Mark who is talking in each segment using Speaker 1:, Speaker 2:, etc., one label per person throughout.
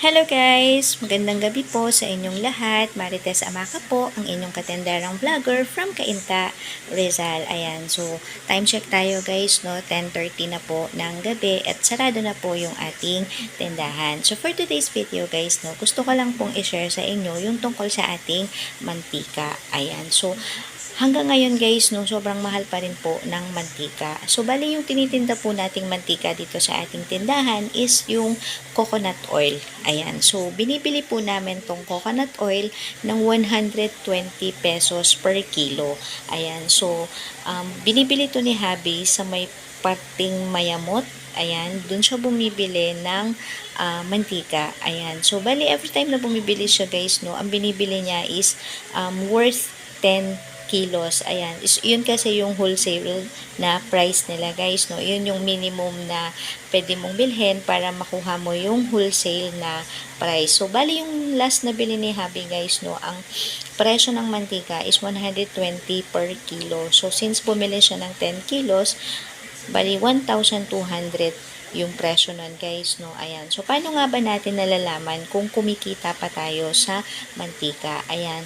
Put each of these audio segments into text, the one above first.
Speaker 1: Hello guys! Magandang gabi po sa inyong lahat. Marites Amaka po, ang inyong katenderang vlogger from Cainta, Rizal. Ayan, so time check tayo guys, no? 10.30 na po ng gabi at sarado na po yung ating tindahan. So for today's video guys, no? Gusto ko lang pong i-share sa inyo yung tungkol sa ating mantika. Ayan, so Hanggang ngayon guys, no, sobrang mahal pa rin po ng mantika. So, bali yung tinitinda po nating mantika dito sa ating tindahan is yung coconut oil. Ayan. So, binibili po namin tong coconut oil ng 120 pesos per kilo. Ayan. So, um, binibili to ni Habi sa may parting mayamot. Ayan, dun siya bumibili ng ah, mantika. Ayan. So, bali, every time na bumibili siya, guys, no, ang binibili niya is um, worth 10 kilos. Ayan. Is, yun kasi yung wholesale na price nila, guys, no. Yun yung minimum na pwede mong bilhin para makuha mo yung wholesale na price. So, bali yung last na bili ni Habi, guys, no, ang presyo ng mantika is 120 per kilo. So, since bumili siya ng 10 kilos, bali 1,200 yung presyo nun guys no ayan so paano nga ba natin nalalaman kung kumikita pa tayo sa mantika ayan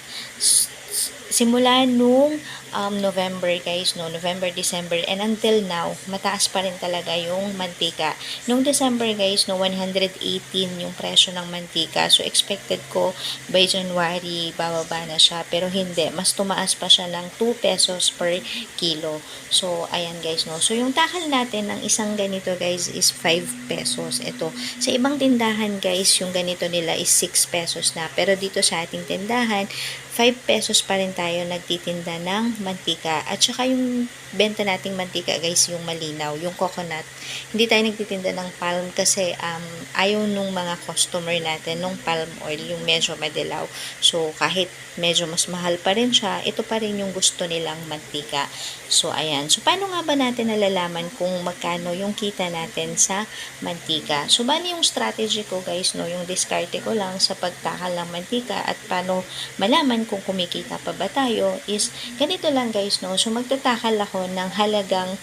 Speaker 1: simula nung um, November guys no? November December. And until now mataas pa rin talaga yung mantika. Nung December guys no 118 yung presyo ng mantika. So expected ko by January bababa na siya. Pero hindi mas tumaas pa siya ng 2 pesos per kilo. So ayan guys no? So yung takal natin ng isang ganito guys is 5 pesos. Ito sa ibang tindahan guys yung ganito nila is 6 pesos na. Pero dito sa ating tindahan 5 pesos pa rin tayo nagtitinda ng mantika. At saka yung benta nating mantika guys, yung malinaw, yung coconut. Hindi tayo nagtitinda ng palm kasi um, ayaw nung mga customer natin nung palm oil, yung medyo madilaw. So kahit medyo mas mahal pa rin siya, ito pa rin yung gusto nilang mantika. So ayan. So paano nga ba natin nalalaman kung magkano yung kita natin sa mantika? So bali yung strategy ko guys, no, yung diskarte ko lang sa pagtakal ng mantika at paano malaman kung kumikita pa ba tayo is ganito lang guys no? So magtatakal ako ng halagang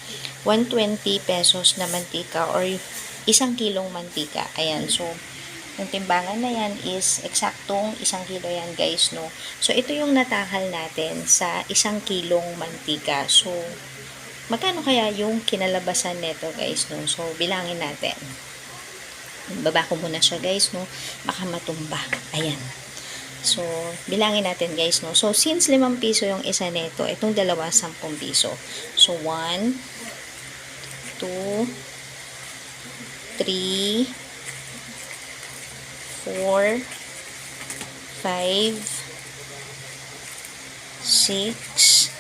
Speaker 1: 120 pesos na mantika or isang kilong mantika. Ayan so yung timbangan na yan is eksaktong isang kilo yan guys no? So ito yung natakal natin sa isang kilong mantika. So magkano kaya yung kinalabasan neto guys no? So bilangin natin. Baba ko muna siya guys no? Baka matumba. Ayan So, bilangin natin guys, no? So, since 5 piso yung isa nito, itong dalawa 10 piso. So, 1, 2, 3, 4, 5, 6,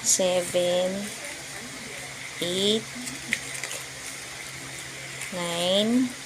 Speaker 1: 7, 8, 9,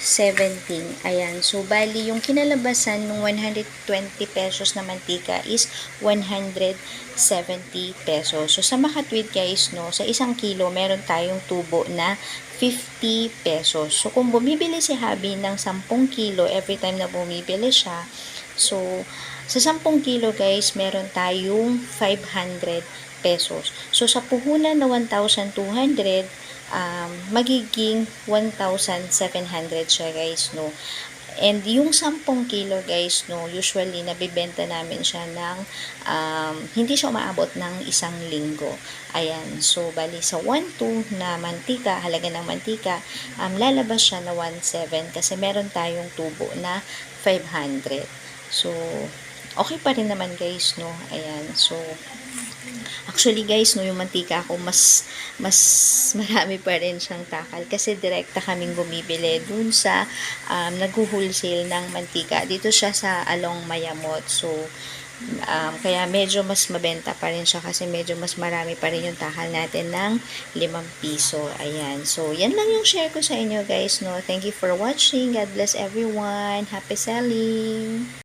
Speaker 1: 17. Ayan. So, bali, yung kinalabasan ng 120 pesos na mantika is 170 pesos. So, sa makatwid guys, no, sa isang kilo, meron tayong tubo na 50 pesos. So, kung bumibili si Habi ng 10 kilo every time na bumibili siya, so, sa 10 kilo guys, meron tayong 500 pesos. So, sa puhunan na 1,200, um, magiging 1,700 siya guys, no. And yung 10 kilo guys, no, usually nabibenta namin siya ng um, hindi siya umaabot ng isang linggo. Ayan, so bali sa 1,2 na mantika, halaga ng mantika, um, lalabas siya na 1,7 kasi meron tayong tubo na 500. So, okay pa rin naman guys, no. Ayan, so Actually guys, no, yung mantika ko mas mas marami pa rin siyang takal kasi direkta kaming bumibili dun sa um, nag-wholesale ng mantika. Dito siya sa Along Mayamot. So, um, kaya medyo mas mabenta pa rin siya kasi medyo mas marami pa rin yung takal natin ng 5 piso. Ayan. So, yan lang yung share ko sa inyo guys, no. Thank you for watching. God bless everyone. Happy selling!